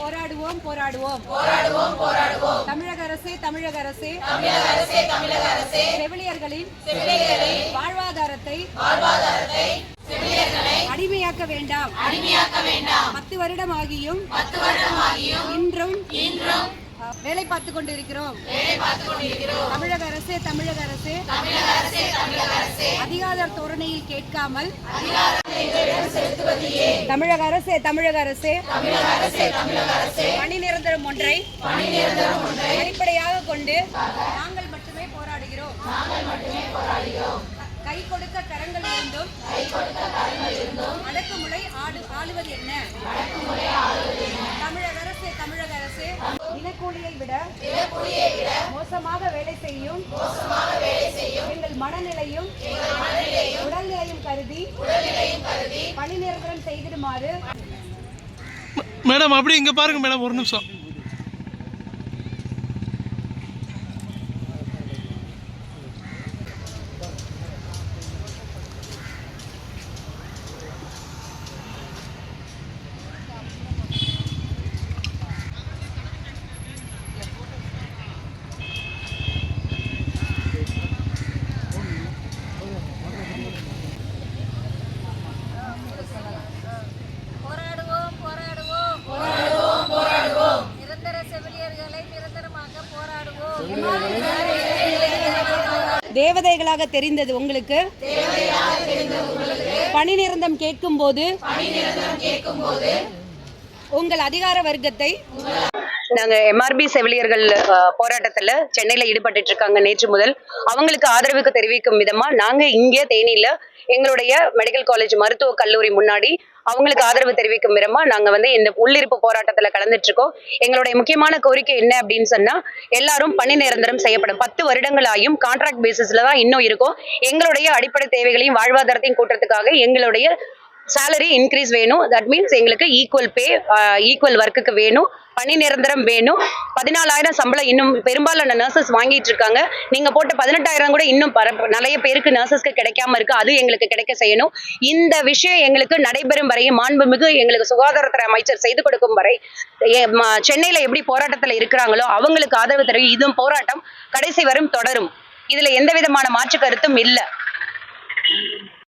போராடுவோம் போராடுவோம். போராடுவோம் போராடுவோம். தமிழக அரசே தமிழக அரசே. தமிழக அரசே தமிழக அரசே. செவிலியர்களின் செவிலியர்களின் வாழ்வாதாரத்தை வாழ்வாதாரத்தை அடிமையாக்க வேண்டாம். அடிமையாக்க வேண்டாம். பத்து வருடம் ஆகியும் பத்து வருடம் ஆகியும் இன்றும் இன்றும் வேலை பார்த்து கொண்டிருக்கிறோம். வேலை பார்த்து கொண்டிருக்கிறோம். தமிழக அரசே தமிழக அரசே. தமிழக அரசே தமிழக அரசே அதிகார தோரணையில் கேட்காமல் தமிழக அரசே தமிழக அரசே. பணி நிரந்தரம் ஒன்றை பணி நிரந்தரம் ஒன்றை அடிப்படையாக கொண்டு நாங்கள் மட்டுமே போராடுகிறோம். கை கொடுக்க கரங்கள் இருந்தும் அடக்குமுறை ஆடு ஆளுவது என்ன? தமிழக அரசே தமிழக அரசே. தினக்கூலியை விட மோசமாக வேலை செய்யும். மோசமாக வேலை செய்யும். எங்கள் மனநிலையும் உடல்நிலையும் கருதி உடல்நிலையும் கருதி பணி நிரந்தரம் செய்திடுமாறு. மேடம் அப்படி இங்க பாருங்க மேடம் ஒரு நிமிஷம். தேவதைகளாக தெரிந்தது உங்களுக்கு? பணி நிரந்தரம் கேட்கும் போது உங்கள் அதிகார வர்க்கத்தை? நாங்க எம்ஆர்பி செவிலியர்கள் போராட்டத்துல சென்னையில ஈடுபட்டு இருக்காங்க நேற்று முதல். அவங்களுக்கு ஆதரவுக்கு தெரிவிக்கும் விதமா நாங்க இங்கே தேனியில எங்களுடைய மெடிக்கல் காலேஜ் மருத்துவக் கல்லூரி முன்னாடி அவங்களுக்கு ஆதரவு தெரிவிக்கும் விதமா நாங்க வந்து இந்த உள்ளிருப்பு போராட்டத்துல கலந்துட்டு இருக்கோம் எங்களுடைய முக்கியமான கோரிக்கை என்ன அப்படின்னு சொன்னா எல்லாரும் பணி நிரந்தரம் செய்யப்படும். பத்து வருடங்களாயும் கான்ட்ராக்ட் பேசிஸ்ல தான் இன்னும் இருக்கும். எங்களுடைய அடிப்படை தேவைகளையும் வாழ்வாதாரத்தையும் கூட்டுறதுக்காக எங்களுடைய சேலரி இன்க்ரீஸ் வேணும். தட் மீன்ஸ் எங்களுக்கு ஈக்குவல் பே ஈக்குவல் ஒர்க்குக்கு வேணும். பணி நிரந்தரம் வேணும். பதினாலாயிரம் சம்பளம் இன்னும் பெரும்பாலான நர்சஸ் வாங்கிட்டு இருக்காங்க. நீங்க போட்ட பதினெட்டாயிரம் கூட இன்னும் பர- நிறைய பேருக்கு நர்சஸ்க்கு கிடைக்காம இருக்கு. அது எங்களுக்கு கிடைக்க செய்யணும். இந்த விஷயம் எங்களுக்கு நடைபெறும் வரையும் மாண்புமிகு எங்களுக்கு சுகாதாரத்துறை அமைச்சர் செய்து கொடுக்கும் வரை சென்னையில எப்படி போராட்டத்துல இருக்கிறாங்களோ அவங்களுக்கு ஆதரவு தரும். இதுவும் போராட்டம் கடைசி வரும் தொடரும். இதுல எந்த விதமான மாற்று கருத்தும் இல்லை.